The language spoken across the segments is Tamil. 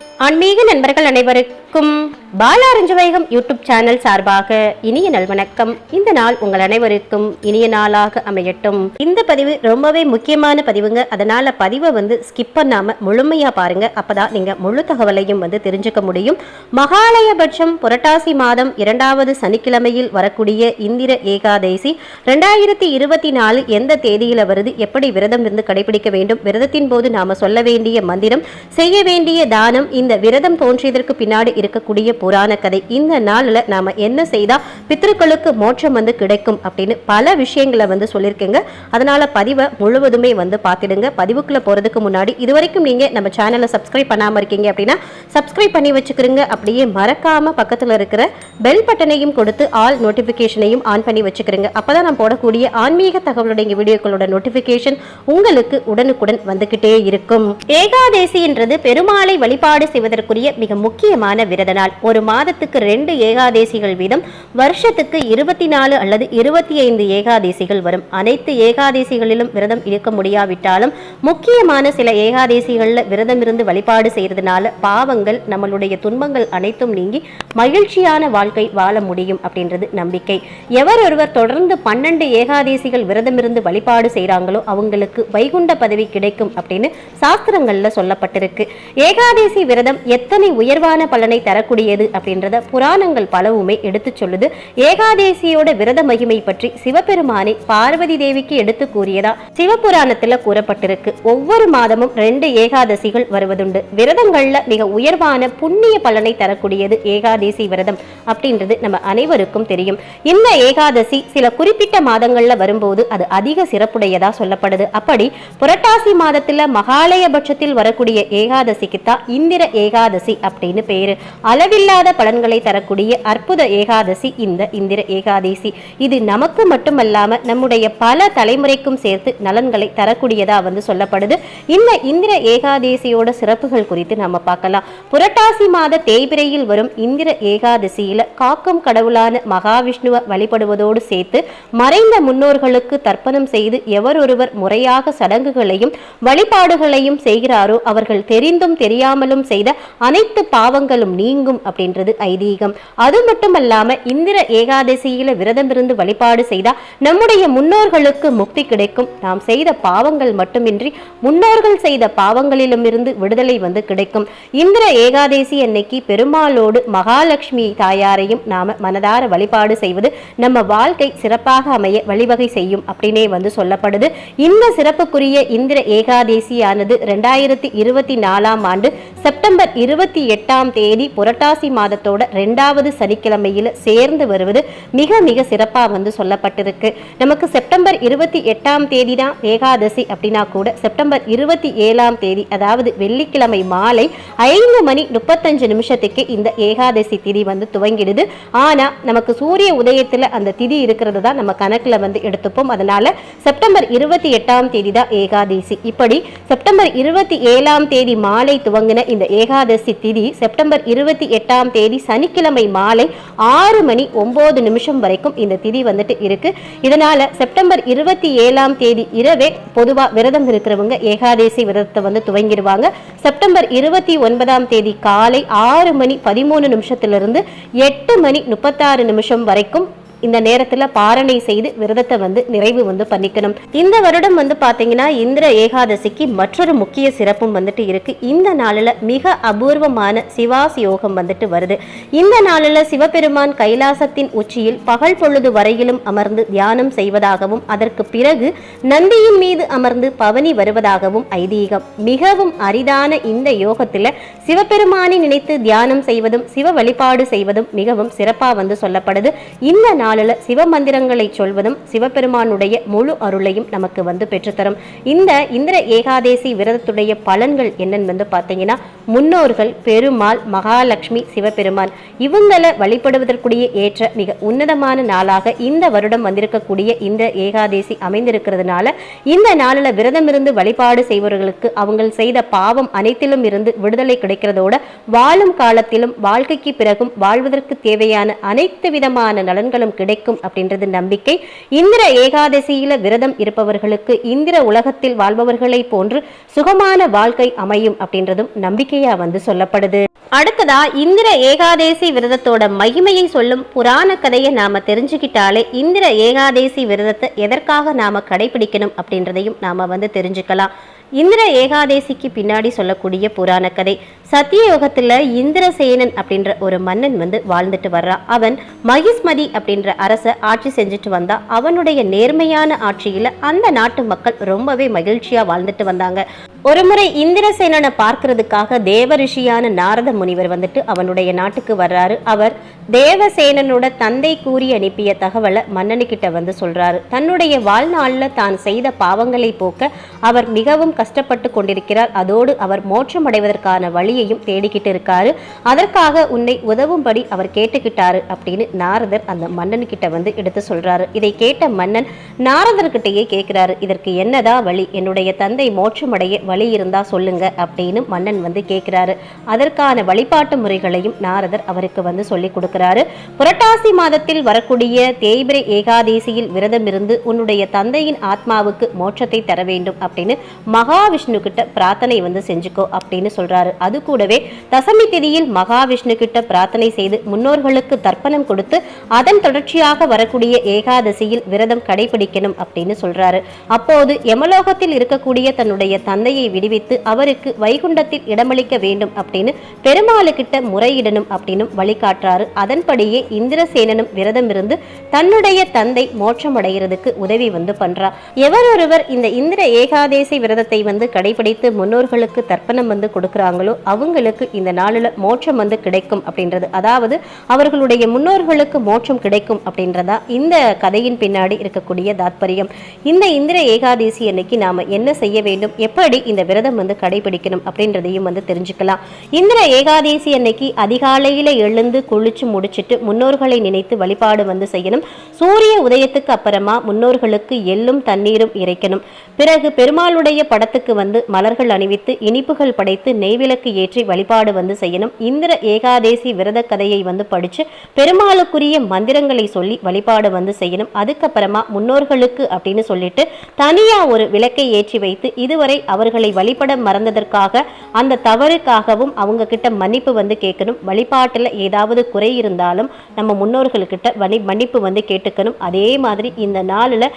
ஆன்மீக நண்பர்கள் அனைவருக்கும் பாலாரஞ்சவைகம் யூடியூப் சேனல் சார்பாக இனிய நல்வணக்கம். இந்த நாள் உங்கள் அனைவருக்கும் இனிய நாளாக அமையட்டும். இந்த பதிவு ரொம்பவே முக்கியமான பதிவுங்க. அதனால பதிவை வந்து ஸ்கிப் பண்ணாம முழுமையா பாருங்க. அப்பதான் நீங்க முழு தகவலையும் வந்து தெரிஞ்சுக்க முடியும். மகாலயபட்சம் புரட்டாசி மாதம் இரண்டாவது சனிக்கிழமையில் வரக்கூடிய இந்திர ஏகாதேசி ரெண்டாயிரத்தி இருபத்தி நாலு எந்த தேதியில வருது? எப்படி விரதம் இருந்து கடைபிடிக்க வேண்டும்? விரதத்தின் போது நாம சொல்ல வேண்டிய மந்திரம் செய்ய வேண்டிய தானம் இந்த விரதம் தோன்றியதற்கு பின்னாடி இருக்கக்கூடிய புராண கதை. இந்த நாளில் நாம் என்ன செய்தா பித்ருக்களுக்கு மோட்சம் வந்து கிடைக்கும் அப்படின்னு பல விஷயங்களை வந்து சொல்லியிருக்கேங்க. அதனால பதிவை முழுவதுமே வந்து பார்த்துடுங்க. பதிவுக்குள்ளே போறதுக்கு முன்னாடி இதுவரைக்கும் நீங்கள் நம்ம சேனலை சப்ஸ்கிரைப் பண்ணாம இருக்கீங்க அப்படின்னா சப்ஸ்கிரைப் பண்ணி வச்சுக்கிறீங்க அப்படியே மறக்காம பக்கத்துல இருக்கிற பெல் பட்டனையும் கொடுத்து ஆல் நோட்டிபிகேஷனையும் ஆன் பண்ணி வச்சுக்கிறீங்க அப்பதான் நான் போடக்கூடிய ஆன்மீக தகவலுடைய வீடியோக்களோட நோட்டிபிகேஷன் உங்களுக்கு உடனுக்குடன் வந்துகிட்டே இருக்கும். ஏகாதேசி என்றது பெருமாளை வழிபாடு வழிபாடு செய்வதற்குரிய மிக முக்கியமான விரத நாள் ஒரு மாதத்துக்கு ரெண்டு ஏகாதேசிகள் வீதம் வருஷத்துக்கு இருபத்தி நாலு அல்லது இருபத்தி ஐந்து ஏகாதேசிகள் வரும். அனைத்து ஏகாதேசிகளிலும் விரதம் இருக்க முடியாவிட்டாலும் முக்கியமான சில ஏகாதேசிகளில் விரதம் இருந்து வழிபாடு செய்யறதுனால பாவங்கள் நம்மளுடைய துன்பங்கள் அனைத்தும் நீங்கி மகிழ்ச்சியான வாழ்க்கை வாழ முடியும் அப்படின்றது நம்பிக்கை. எவர் ஒருவர் தொடர்ந்து பன்னெண்டு ஏகாதேசிகள் விரதம் இருந்து வழிபாடு செய்கிறாங்களோ அவங்களுக்கு வைகுண்ட பதவி கிடைக்கும் அப்படின்னு சாஸ்திரங்கள்ல சொல்லப்பட்டிருக்கு. ஏகாதேசி விரதம் எத்தனை உயர்வான பலனை தரக்கூடியது அப்படின்றத புராணங்கள் பலவுமே எடுத்து சொல்லுது. ஏகாதேசியோட விரத மகிமை பற்றி சிவபெருமானை பார்வதி தேவிக்கு எடுத்து கூறியதா சிவபுராணத்துல கூறப்பட்டிருக்கு. ஒவ்வொரு மாதமும் ரெண்டு ஏகாதசிகள் வருவதுண்டு. விரதங்கள்ல மிக உயர்வான புண்ணிய பலனை தரக்கூடியது ஏகாதேசி விரதம் அப்படின்றது நம்ம அனைவருக்கும் தெரியும். இந்த ஏகாதசி சில குறிப்பிட்ட மாதங்கள்ல வரும்போது அது அதிக சிறப்புடையதா சொல்லப்படுது. அப்படி புரட்டாசி மாதத்துல மகாலய பட்சத்தில் வரக்கூடிய ஏகாதசிக்கு தான் சந்திர ஏகாதசி அப்படின்னு பேரு. அளவில்லாத பலன்களை தரக்கூடிய அற்புத ஏகாதசி இந்த இந்திர ஏகாதசி. இது நமக்கு மட்டுமல்லாம நம்முடைய பல தலைமுறைக்கும் சேர்த்து நலன்களை தரக்கூடியதா வந்து சொல்லப்படுது. இந்த இந்திர ஏகாதசியோட சிறப்புகள் குறித்து நம்ம பார்க்கலாம். புரட்டாசி மாத தேய்பிரையில் வரும் இந்திர ஏகாதசியில காக்கும் கடவுளான மகாவிஷ்ணுவை வழிபடுவதோடு சேர்த்து மறைந்த முன்னோர்களுக்கு தர்ப்பணம் செய்து எவரொருவர் முறையாக சடங்குகளையும் வழிபாடுகளையும் செய்கிறாரோ அவர்கள் தெரிந்தும் தெரியாமலும் செய்த அனைத்து பாவங்களும் நீங்கும் அப்படின்றது ஐதீகம். அது மட்டுமல்லாம இந்திர ஏகாதசியில விரதம் இருந்து வழிபாடு செய்தா நம்முடைய முன்னோர்களுக்கு முக்தி கிடைக்கும். நாம் செய்த பாவங்கள் மட்டுமின்றி முன்னோர்கள் செய்த பாவங்களிலும் இருந்து விடுதலை வந்து கிடைக்கும். இந்திர ஏகாதேசி அன்னைக்கு பெருமாளோடு மகாலட்சுமி தாயாரையும் நாம மனதார வழிபாடு செய்வது நம்ம வாழ்க்கை சிறப்பாக அமைய வழிவகை செய்யும் அப்படின்னே வந்து சொல்லப்படுது. இந்த சிறப்புக்குரிய இந்திர ஏகாதேசியானது ரெண்டாயிரத்தி இருபத்தி நாலாம் ஆண்டு செப்டம்பர் இருபத்தி எட்டாம் தேதி புரட்டாசி மாதத்தோட ரெண்டாவது சனிக்கிழமையில் சேர்ந்து வருவது மிக மிக சிறப்பா வந்து சொல்லப்பட்டிருக்கு. நமக்கு செப்டம்பர் இருபத்தி எட்டாம் தேதி தான் ஏகாதசி அப்படின்னா கூட செப்டம்பர் இருபத்தி ஏழாம் தேதி அதாவது வெள்ளிக்கிழமை மாலை ஐந்து மணி முப்பத்தஞ்சு நிமிஷத்துக்கு இந்த ஏகாதசி திதி வந்து துவங்கிடுது. ஆனா நமக்கு சூரிய உதயத்துல அந்த திதி இருக்கிறது தான் நம்ம கணக்குல வந்து எடுத்துப்போம். அதனால செப்டம்பர் இருபத்தி எட்டாம் தேதி தான் ஏகாதசி. இப்படி செப்டம்பர் இருபத்தி ஏழாம் தேதி மாலை துவங்கின இந்த ஏகாதசி திதி செப்டம்பர் இருபத்தி எட்டாம் தேதி சனிக்கிழமை மாலை ஆறு மணி ஒம்பது நிமிஷம் வரைக்கும் இந்த திதி வந்துட்டு இருக்கு. இதனால செப்டம்பர் இருபத்தி ஏழாம் தேதி இரவே பொதுவா விரதம் இருக்கிறவங்க ஏகாதசி விரதத்தை வந்து துவங்கிடுவாங்க. செப்டம்பர் இருபத்தி ஒன்பதாம் தேதி காலை ஆறு மணி பதிமூணு நிமிஷத்திலிருந்து எட்டு மணி முப்பத்தாறு நிமிஷம் வரைக்கும் இந்த நேரத்துல பாரணை செய்து விரதத்தை வந்து நிறைவு வந்து பண்ணிக்கணும். இந்த வருடம் வந்து பாத்தீங்கன்னா இந்திர ஏகாதசிக்கு மற்றொரு முக்கிய சிறப்பும் வந்துட்டு இருக்கு. இந்த நாளில் மிக அபூர்வமான சிவாஸ் யோகம் வந்துட்டு வருது. இந்த நாளில் சிவபெருமான் கைலாசத்தின் உச்சியில் பகல் பொழுது வரையிலும் அமர்ந்து தியானம் செய்வதாகவும் அதற்கு பிறகு நந்தியின் மீது அமர்ந்து பவனி வருவதாகவும் ஐதீகம். மிகவும் அரிதான இந்த யோகத்துல சிவபெருமானை நினைத்து தியானம் செய்வதும் சிவ வழிபாடு செய்வதும் மிகவும் சிறப்பா வந்து சொல்லப்படுது. இந்த நாள் நாளில் சிவ மந்திரங்களை சொல்வதும் சிவபெருமானுடைய முழு அருளையும் நமக்கு வந்து பெற்றுத்தரும். இந்த இந்திர ஏகாதேசி விரதத்துடைய பலன்கள் என்னன்னு வந்து பார்த்தீங்கன்னா முன்னோர்கள் பெருமாள் மகாலட்சுமி சிவபெருமான் இவங்களை வழிபடுவதற்குரிய ஏற்ற மிக உன்னதமான நாளாக இந்த வருடம் வந்திருக்கக்கூடிய இந்த ஏகாதேசி அமைந்திருக்கிறதுனால இந்த நாளில் விரதம் இருந்து வழிபாடு செய்பவர்களுக்கு அவங்க செய்த பாவம் அனைத்திலும் இருந்து விடுதலை கிடைக்கிறதோட வாழும் காலத்திலும் வாழ்க்கைக்கு பிறகும் வாழ்வதற்கு தேவையான அனைத்து விதமான நலன்களும் கிடைக்கும் அப்படின்றது நம்பிக்கை. இந்திர ஏகாதசியில விரதம் இருப்பவர்களுக்கு இந்திர உலகத்தில் வாழ்பவர்களை போன்று சுகமான வாழ்க்கை அமையும் அப்படின்றதும் நம்பிக்கையா வந்து சொல்லப்படுது. அடுத்ததா இந்திர ஏகாதேசி விரதத்தோட மகிமையை சொல்லும் புராண கதையை நாம தெரிஞ்சுக்கிட்டாலே இந்திர ஏகாதேசி விரதத்தை எதற்காக நாம கடைபிடிக்கணும் அப்படின்றதையும் நாம வந்து தெரிஞ்சுக்கலாம். இந்திர ஏகாதேசிக்கு பின்னாடி சொல்லக்கூடிய புராண கதை சத்தியயோகத்தில் இந்திரசேனன் அப்படின்ற ஒரு மன்னன் வந்து வாழ்ந்துட்டு வர்றான் அவன் மகிஸ்மதி அப்படின்ற அரச ஆட்சி செஞ்சுட்டு வந்தா. அவனுடைய நேர்மையான ஆட்சியில அந்த நாட்டு மக்கள் ரொம்பவே மகிழ்ச்சியாக வாழ்ந்துட்டு வந்தாங்க. ஒருமுறை இந்திரசேனனை பார்க்கறதுக்காக தேவரிஷியான நாரத முனிவர் வந்துட்டு அவனுடைய நாட்டுக்கு வர்றாரு. அவர் தேவசேனனோட தந்தை கூறி அனுப்பிய தகவலை மன்னனுக்கிட்ட வந்து சொல்றாரு. தன்னுடைய வாழ்நாளில் தான் செய்த பாவங்களை போக்க அவர் மிகவும் கஷ்டப்பட்டு கொண்டிருக்கிறார். அதோடு அவர் மோட்சம் அடைவதற்கான வழியையும் தேடிக்கிட்டு இருக்காரு. அதற்காக உன்னை உதவும்படி அவர் கேட்டுக்கிட்டாரு அப்படின்னு நாரதர் அந்த மன்னன் கிட்ட வந்து எடுத்து சொல்றாரு. இதை கேட்ட மன்னன் நாரதர்கிட்டயே கேட்கிறாரு இதற்கு என்னதான் வழி? என்னுடைய தந்தை மோட்சமடைய வழி இருந்தா சொல்லுங்க அப்படின்னு மன்னன் வந்து கேட்கிறாரு. அதற்கான வழிபாட்டு முறைகளையும் நாரதர் அவருக்கு வந்து சொல்லி கொடுக்கிறாரு. புரட்டாசி மாதத்தில் வரக்கூடிய தேய்பிரை ஏகாதேசியில் விரதம் இருந்து உன்னுடைய தந்தையின் ஆத்மாவுக்கு மோட்சத்தை தர வேண்டும் அப்படின்னு மகாவிஷ்ணு கிட்ட பிரார்த்தனை வந்து செஞ்சுக்கோ அப்படின்னு சொல்றாரு. அது கூடவே தசமி திதியில் மகாவிஷ்ணு கிட்ட பிரார்த்தனை செய்து முன்னோர்களுக்கு தர்ப்பணம் கொடுத்து அதன் தொடர்ச்சியாக வரக்கூடிய ஏகாதசியில் விரதம் கடைபிடிக்கணும் அப்படின்னு சொல்றாரு. அப்போது யமலோகத்தில் இருக்கக்கூடிய தன்னுடைய தந்தையை விடுவித்து அவருக்கு வைகுண்டத்தில் இடமளிக்க வேண்டும் அப்படின்னு பெருமாளுக்கிட்ட முறையிடணும் அப்படின்னு வழிகாட்டுறாரு. அதன்படியே இந்திரசேனனும் விரதம் இருந்து தன்னுடைய தந்தை மோட்சம் அடைகிறதுக்கு உதவி வந்து பண்றா. எவரொருவர் இந்த இந்திர ஏகாதேசி விரதத்தை வந்து கடைபிடித்து முன்னோர்களுக்கு தர்ப்பணம் வந்து கொடுக்குறாங்களோ அவங்களுக்கு இந்த நாளில் மோட்சம் வந்து கிடைக்கும் அப்படின்றது. அதாவது அவர்களுடைய முன்னோர்களுக்கு மோட்சம் கிடைக்கும் அப்படின்றதா இந்த கதையின் பின்னாடி இருக்கக்கூடிய தாத்பரியம். இந்த இந்திர ஏகாதேசி அன்னைக்கு நாம் என்ன செய்ய வேண்டும்? எப்படி இந்த விரதம் வந்து கடைபிடிக்கணும் அப்படின்றதையும் வந்து தெரிஞ்சுக்கலாம். இந்திர ஏகாதேசி அன்னைக்கு அதிகாலையில் எழுந்து குளிச்சு முடிச்சுட்டு முன்னோர்களை நினைத்து வழிபாடு வந்து செய்யணும். சூரிய உதயத்துக்கு அப்புறமா முன்னோர்களுக்கு எள்ளும் தண்ணீரும் இறைக்கணும். பிறகு பெருமாளுடைய படத்துக்கு வந்து மலர்கள் அணிவித்து இனிப்புகள் படைத்து நெய்விளக்கு ஏற்றி ஏற்றி வழிபாடு வந்து செய்யணும். இந்திர ஏகாதேசி விரத கதையை வந்து படித்து பெருமாளுக்குரிய மந்திரங்களை சொல்லி வழிபாடு வந்து செய்யணும். அதுக்கப்புறமா முன்னோர்களுக்கு அப்படின்னு சொல்லிட்டு தனியாக ஒரு விளக்கை ஏற்றி வைத்து இதுவரை அவர்களை வழிபட மறந்ததற்காக அந்த தவறுக்காகவும் அவங்க கிட்ட மன்னிப்பு வந்து கேட்கணும். வழிபாட்டில் ஏதாவது குறை இருந்தாலும் நம்ம முன்னோர்கள்கிட்ட வணி மன்னிப்பு வந்து கேட்டுக்கணும். அதே மாதிரி இந்த நாளில்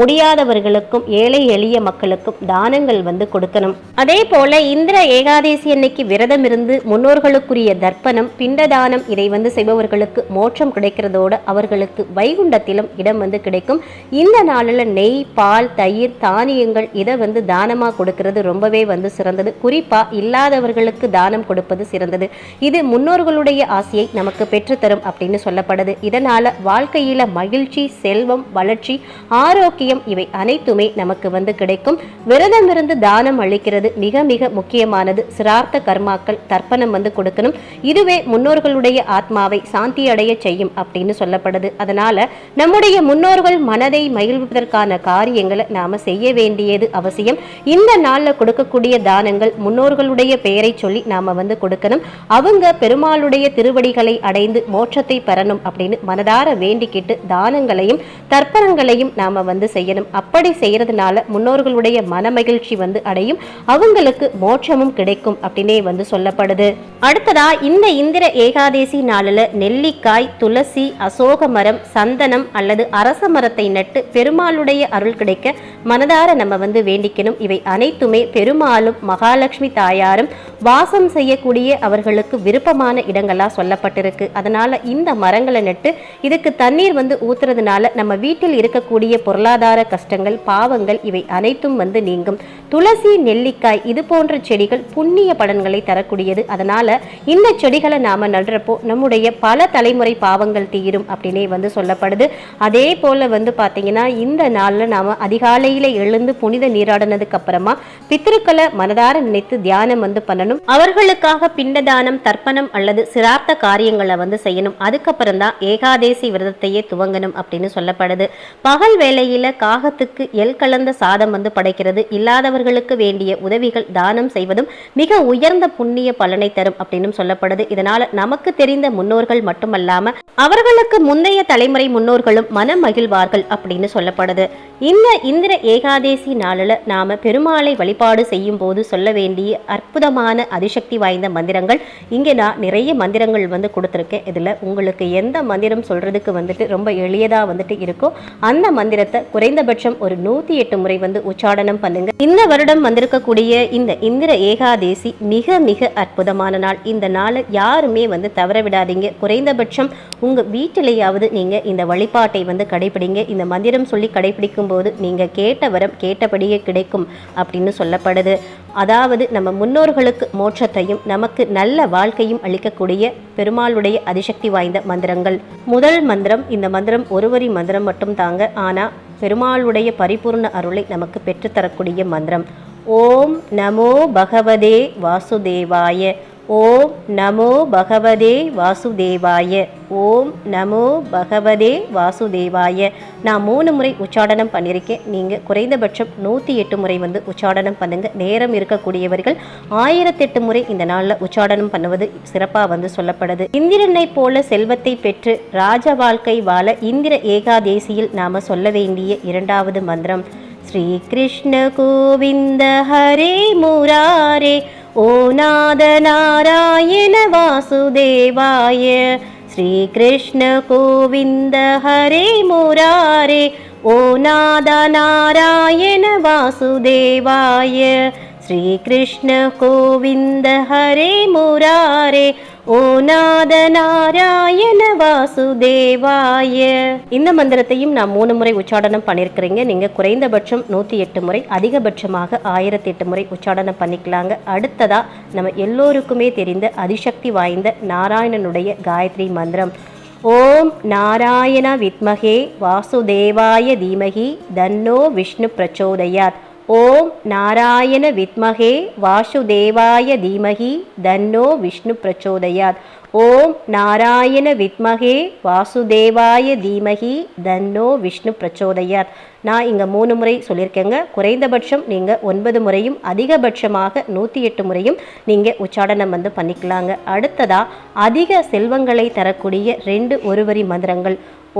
முடியாதவர்களுக்கும் ஏழை எளிய மக்களுக்கும் தானங்கள் வந்து கொடுக்கணும். அதே போல இந்திர ஏகாதேசி அன்னைக்கு விரதம் இருந்து முன்னோர்களுக்குரிய தர்ப்பணம் பிண்டதானம் இதை வந்து செய்பவர்களுக்கு மோட்சம் கிடைக்கிறதோட அவர்களுக்கு வைகுண்டத்திலும் இடம் வந்து கிடைக்கும். இந்த நாளில் நெய் பால் தயிர் தானியங்கள் இதை வந்து தானமாக கொடுக்கிறது. ரொம்பவே வந்து சிறந்தது. குறிப்பா இல்லாதவர்களுக்கு தானம் கொடுப்பது சிறந்தது. இது முன்னோர்களுடைய ஆசையை நமக்கு பெற்றுத்தரும் அப்படின்னு சொல்லப்படுது. இதனால வாழ்க்கையில மகிழ்ச்சி செல்வம் வளர்ச்சி ஆரோக்கியம் இவை அனைத்துமே நமக்கு வந்து கிடைக்கும். விரதம் இருந்து தானம் அளிக்கிறது மிக மிக முக்கியமானது. சிரார்த்த கர்ம கர்மாக்கள் தர்ப்பணம் வந்து கொடுக்கணும். இதுவே முன்னோர்களுடைய ஆத்மாவை சாந்தி அடைய செய்யும் அப்படின்னு சொல்லப்படுது. அதனால நம்முடைய முன்னோர்கள் மனதை மகிழ்வதற்கான காரியங்களை நாம செய்ய வேண்டியது அவசியம். இந்த நாளில் கொடுக்கக்கூடிய தானங்கள் முன்னோர்களுடைய பெயரை சொல்லி நாம வந்து கொடுக்கணும். அவங்க பெருமாளுடைய திருவடிகளை அடைந்து மோட்சத்தை பெறணும் அப்படின்னு மனதார வேண்டிக்கிட்டு தானங்களையும் தர்ப்பணங்களையும் நாம வந்து செய்யணும். அப்படி செய்யறதுனால முன்னோர்களுடைய மன மகிழ்ச்சி வந்து அடையும். அவங்களுக்கு மோட்சமும் கிடைக்கும் அப்படின்னே வந்து சொல்லப்படுது. அடுத்ததா இந்த இந்திர ஏகாதேசி நாளில் நெல்லிக்காய் துளசி அசோக மரம் சந்தனம் அல்லது அரச மரத்தை நட்டு பெருமாளுடைய அருள் கிடைக்க மனதார நம்ம வந்து வேண்டிக்கணும். இவை அனைத்துமே பெருமாளும் மகாலட்சுமி தாயாரும் வாசம் செய்யக்கூடிய அவர்களுக்கு விருப்பமான இடங்களா சொல்லப்பட்டிருக்கு. அதனால இந்த மரங்களை நட்டு இதுக்கு தண்ணீர் வந்து ஊத்துறதுனால நம்ம வீட்டில் இருக்கக்கூடிய பொருளாதார கஷ்டங்கள் பாவங்கள் இவை அனைத்தும் வந்து நீங்கும். துளசி நெல்லிக்காய் இது போன்ற செடிகள் புண்ணிய பலன்களை பலன்களை தரக்கூடியது. அதனால் இந்த செடிகளை நாம் நடுறப்போ நம்முடைய பல தலைமுறை பாவங்கள் தீரும் அப்படின்னே வந்து சொல்லப்படுது. அதே போல் வந்து பார்த்திங்கன்னா இந்த நாளில் நாம் அதிகாலையில் எழுந்து புனித நீராடினதுக்கு அப்புறமா பித்திருக்களை மனதார நினைத்து தியானம் வந்து பண்ணணும். அவர்களுக்காக பிண்டதானம் தர்ப்பணம் அல்லது சிரார்த்த காரியங்களை வந்து செய்யணும். அதுக்கப்புறம் தான் ஏகாதேசி விரதத்தையே துவங்கணும் அப்படின்னு சொல்லப்படுது. பகல் வேளையில் காகத்துக்கு எல் கலந்த சாதம் வந்து படைக்கிறது. இல்லாதவர்களுக்கு வேண்டிய உதவிகள் தானம் செய்வதும் மிக உயர்ந்த புண்ணிய பலனை தரும் அப்படின்னு சொல்லப்படுது. இதனால நமக்கு தெரிந்த முன்னோர்கள் மட்டுமல்லாம அவர்களுக்கு முந்தைய தலைமுறை முன்னோர்களும் மன மகிழ்வார்கள் அப்படின்னு சொல்லப்படுது. இந்த இந்திர ஏகாதேசி நாளில் நாம பெருமாளை வழிபாடு செய்யும் போது சொல்ல வேண்டிய அற்புதமான அதிசக்தி வாய்ந்த மந்திரங்கள் இங்கே நான் நிறைய மந்திரங்கள் வந்து கொடுத்துருக்கேன். இதில் உங்களுக்கு எந்த மந்திரம் சொல்றதுக்கு வந்துட்டு ரொம்ப எளியதாக வந்துட்டு இருக்கோ அந்த மந்திரத்தை குறைந்தபட்சம் ஒரு நூற்றி எட்டு முறை வந்து உச்சாடனம் பண்ணுங்க. இந்த வருடம் வந்திருக்கக்கூடிய இந்த இந்திர ஏகாதேசி மிக மிக அற்புதமான நாள். இந்த நாளை யாருமே வந்து தவற விடாதீங்க. குறைந்தபட்சம் உங்கள் வீட்டிலேயாவது நீங்கள் இந்த வழிபாட்டை வந்து கடைபிடிங்க. இந்த மந்திரம் சொல்லி கடைபிடிக்கும் போது நீங்கள் கேட்ட வரம் கேட்டபடியே கிடைக்கும் அப்படின்னு சொல்லப்படுது. அதாவது நம்ம முன்னோர்களுக்கு மோட்சத்தையும் நமக்கு நல்ல வாழ்க்கையும் அளிக்கக்கூடிய பெருமாளுடைய அதிசக்தி வாய்ந்த மந்திரங்கள். முதல் மந்திரம் இந்த மந்திரம் ஒருவரி மந்திரம் மட்டும் தாங்க. ஆனால் பெருமாளுடைய பரிபூர்ண அருளை நமக்கு பெற்றுத்தரக்கூடிய மந்திரம். ஓம் நமோ பகவதே வாசுதேவாய. ஓம் நமோ பகவதே வாசுதேவாய. ஓம் நமோ பகவதே வாசுதேவாய. நான் மூணு முறை உச்சாடனம் பண்ணியிருக்கேன். நீங்கள் குறைந்தபட்சம் நூற்றி எட்டு முறை வந்து உச்சாடனம் பண்ணுங்கள் நேரம் இருக்கக்கூடியவர்கள் ஆயிரத்தெட்டு முறை இந்த நாளில் உச்சாடனம் பண்ணுவது சிறப்பாக வந்து சொல்லப்படுது. இந்திரனை போல செல்வத்தை பெற்று ராஜ வாழ்க்கை வாழ இந்திர ஏகாதேசியில் நாம் சொல்ல வேண்டிய இரண்டாவது மந்திரம். श्रीकृष्णगोविन्द हरे मुरारे ओ नादनारायण वासुदेवाय। श्रीकृष्णगोविन्द हरे मुरारे ओ नादनारायण वासुदेवाय। श्रीकृष्णगोविन्द हरे मुरारे வாசுதேவாய ஓ நாத நாராயண வாசுதேவாய. இந்த மந்திரத்தையும் நான் மூணு முறை உச்சாடனம் பண்ணியிருக்கிறீங்க நீங்கள் குறைந்தபட்சம் நூற்றி எட்டு முறை அதிகபட்சமாக ஆயிரத்தி எட்டு முறை உச்சாடனம் பண்ணிக்கலாங்க. அடுத்ததா நம்ம எல்லோருக்குமே தெரிந்த அதிசக்தி வாய்ந்த நாராயணனுடைய காயத்ரி மந்திரம். ஓம் நாராயண வித்மகே வாசுதேவாய தீமகி தன்னோ விஷ்ணு பிரச்சோதயாத். ஓம் நாராயண வித்மகே வாசுதேவாய தீமகி தன்னோ விஷ்ணு பிரச்சோதயாத். ஓம் நாராயண வித்மகே வாசுதேவாய தீமகி தன்னோ விஷ்ணு பிரச்சோதயாத். நான் இங்கே மூணு முறை சொல்லியிருக்கேங்க. குறைந்தபட்சம் நீங்கள் ஒன்பது முறையும் அதிகபட்சமாக நூற்றி எட்டு முறையும் நீங்கள் உச்சாடனம் வந்து பண்ணிக்கலாங்க. அடுத்ததாக அதிக செல்வங்களை தரக்கூடிய ரெண்டு ஒருவரி மந்திரங்கள்.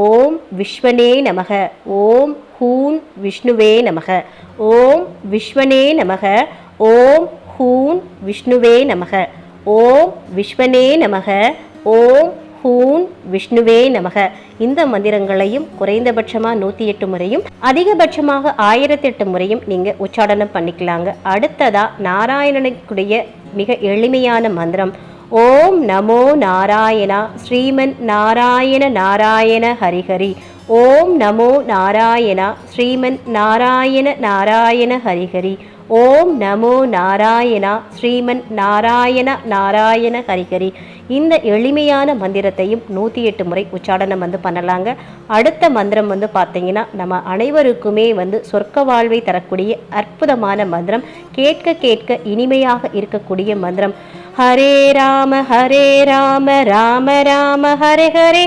ஓம் விஸ்வனே நமக. ஓம் ஹூன் விஷ்ணுவே நமக. ஓம் விஸ்வனே நமக. ஓம் ஹூன் விஷ்ணுவே நமக. ஓம் விஸ்வனே நமக. ஓம் ஹூன் விஷ்ணுவே நமக. இந்த மந்திரங்களையும் குறைந்தபட்சமாக நூற்றி எட்டு முறையும் அதிகபட்சமாக ஆயிரத்தி எட்டு முறையும் நீங்கள் உச்சாடனம் பண்ணிக்கலாங்க. அடுத்ததாக நாராயணனுக்குடைய மிக எளிமையான மந்திரம். ஓம் நமோ நாராயணா. ஸ்ரீமன் நாராயண நாராயண ஹரிஹரி. ஓம் நமோ நாராயணா ஸ்ரீமன் நாராயண நாராயண ஹரிஹரி. ஓம் நமோ நாராயணா ஸ்ரீமன் நாராயண நாராயண ஹரிஹரி. இந்த எளிமையான மந்திரத்தையும் நூற்றி எட்டு முறை உச்சாடனம் வந்து பண்ணலாங்க. அடுத்த மந்திரம் வந்து பார்த்தீங்கன்னா நம்ம அனைவருக்குமே வந்து சொர்க்க வாழ்வை தரக்கூடிய அற்புதமான மந்திரம் கேட்க கேட்க இனிமையாக இருக்கக்கூடிய மந்திரம். ஹரே ராம ஹரே ராம ராம ராம ஹரே ஹரே.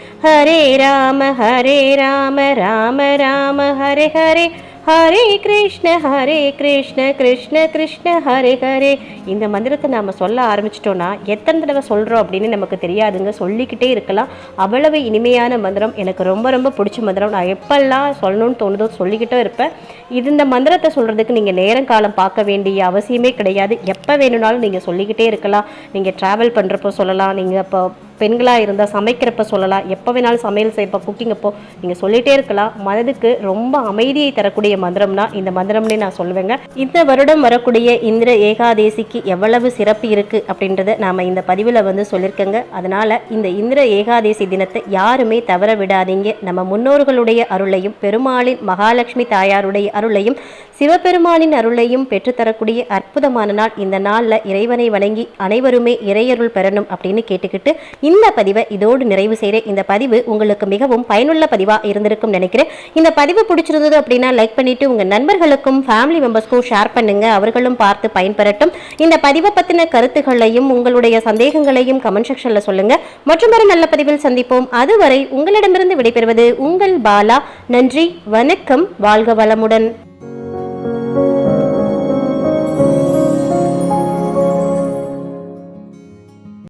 ஹரே ராம ஹரே ராம ராம ராம ஹரே ஹரே. ஹரே கிருஷ்ண ஹரே கிருஷ்ண கிருஷ்ண கிருஷ்ண ஹரே ஹரே. இந்த மந்திரத்தை நாம் சொல்ல ஆரம்பிச்சிட்டோன்னா எத்தனை தடவை சொல்கிறோம் அப்படின்னு நமக்கு தெரியாதுங்க. சொல்லிக்கிட்டே இருக்கலாம். அவ்வளவு இனிமையான மந்திரம். எனக்கு ரொம்ப ரொம்ப பிடிச்ச மந்திரம். நான் எப்பெல்லாம் சொல்லணும்னு தோணுதோ சொல்லிக்கிட்டே இருப்பேன். இது இந்த மந்திரத்தை சொல்கிறதுக்கு நீங்கள் நேரம் காலம் பார்க்க வேண்டிய அவசியமே கிடையாது. எப்போ வேணும்னாலும் நீங்கள் சொல்லிக்கிட்டே இருக்கலாம். நீங்கள் ட்ராவல் பண்ணுறப்போ சொல்லலாம். நீங்கள் இப்போ பெண்களாக இருந்தால் சமைக்கிறப்ப சொல்லலாம். எப்போ வேணாலும் சமையல் செய்யப்போ குக்கிங் அப்போ நீங்கள் சொல்லிகிட்டே இருக்கலாம். மனதுக்கு ரொம்ப அமைதியை தரக்கூடிய மந்திரம்னா இந்த மந்திரம்னே நான் சொல்லுவேங்க. இந்த வருடம் வரக்கூடிய இந்திர ஏகாதேசிக்கு எவ்வளவு சிறப்பு இருக்குது அப்படின்றத நாம் இந்த பதிவில் வந்து சொல்லியிருக்கேங்க அதனால் இந்த இந்திர ஏகாதேசி தினத்தை யாருமே தவற விடாதீங்க. நம்ம முன்னோர்களுடைய அருளையும் பெருமாளின் மகாலட்சுமி தாயாருடைய அருளையும் சிவபெருமானின் அருளையும் பெற்றுத்தரக்கூடிய அற்புதமான நாள் இந்த நாளில் இறைவனை வணங்கி அனைவருமே இறையருள் பெறணும் அப்படின்னு கேட்டுக்கிட்டு இந்த பதிவை இதோடு நிறைவு செய்கிற இந்த பதிவு உங்களுக்கு மிகவும் பயனுள்ள பதிவாக இருந்திருக்கும் நினைக்கிறேன். இந்த பதிவு பிடிச்சிருந்தது அப்படின்னா லைக் பண்ணிட்டு உங்கள் நண்பர்களுக்கும் ஃபேமிலி மெம்பர்ஸ்க்கும் ஷேர் பண்ணுங்க. அவர்களும் பார்த்து பயன்பெறட்டும். இந்த பதிவை பற்றின கருத்துக்களையும் உங்களுடைய சந்தேகங்களையும் கமெண்ட் செக்ஷனில் சொல்லுங்க. மற்றும் ஒரு நல்ல பதிவில் சந்திப்போம். அதுவரை உங்களிடமிருந்து விடைபெறுவது உங்கள் பாலா. நன்றி வணக்கம். வாழ்க வளமுடன்.